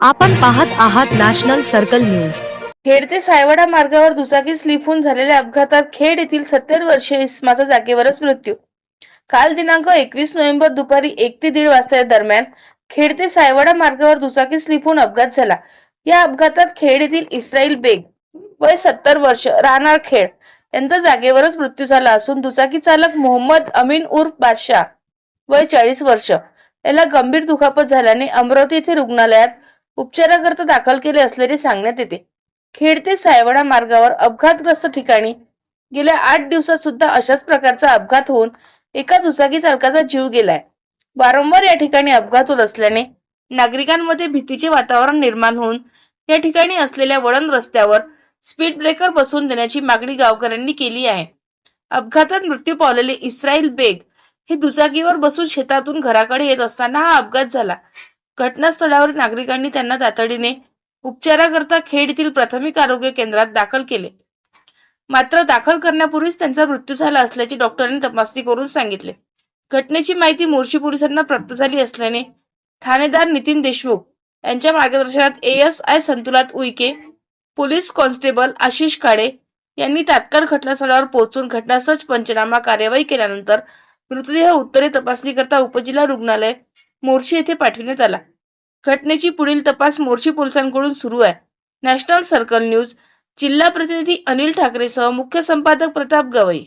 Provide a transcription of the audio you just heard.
आपण पाहत आहात नॅशनल सर्कल न्यूज. खेड ते सायवाडा मार्गावर दुचाकी स्लिप होऊन झालेल्या अपघातात खेड येथील सत्तर वर्षीय इस्माचा जागेवरच मृत्यू. काल दिनांक एकवीस नोव्हेंबर दुपारी एक ते दीड वाजता दरम्यान खेड ते सायवाडा मार्गावर दुचाकी स्लिप होऊन अपघात झाला. या अपघातात खेड येथील इस्राईल बेग वय सत्तर वर्ष राहणार खेड यांचा जागेवरच मृत्यू झाला असून दुचाकी चालक मोहम्मद अमीन उर्फ बादशाह वय चाळीस वर्ष. याला गंभीर दुखापत झाल्याने अमरावती येथे रुग्णालयात उपचाराकरता दाखल केले असल्याचे सांगण्यात येते. खेड ते सायवाडा मार्गावर अपघातग्रस्त ठिकाणी गेल्या आठ दिवसात सुद्धा अशाच प्रकारचा अपघात होऊन एका दुचाकी चालकाचा जीव गेलाय. वारंवार या ठिकाणी अपघात होत असल्याने नागरिकांमध्ये भीतीचे वातावरण निर्माण होऊन या ठिकाणी असलेल्या वळण रस्त्यावर स्पीड ब्रेकर बसवून देण्याची मागणी गावकऱ्यांनी केली आहे. अपघातात मृत्यू पावलेले इस्राईल बेग हे दुचाकीवर बसून शेतातून घराकडे येत असताना हा अपघात झाला. घटनास्थळावर नागरिकांनी त्यांना तातडीने उपचाराकरता खेड येथील प्राथमिक आरोग्य केंद्रात दाखल केले. मात्र दाखल करण्यापूर्वीच त्यांचा मृत्यू झाला असल्याचे डॉक्टरांनी तपासणी करून सांगितले. घटनेची माहिती मोर्शी पोलिसांना प्राप्त झाली असल्याने ठाणेदार नितीन देशमुख यांच्या मार्गदर्शनात एस आय संतुलात उईके पोलीस कॉन्स्टेबल आशिष काळे यांनी तात्काळ घटनास्थळावर पोहोचून घटनास्थळ पंचनामा कार्यवाही केल्यानंतर मृतदेह उत्तरे तपासणीकरता उपजिल्हा रुग्णालय मोर्शी येथे पाठविण्यात आला. घटनेची पुढील तपास मोर्शी पोलिसांकडून सुरू आहे. नॅशनल सर्कल न्यूज जिल्हा प्रतिनिधी अनिल ठाकरेसह मुख्य संपादक प्रताप गवई.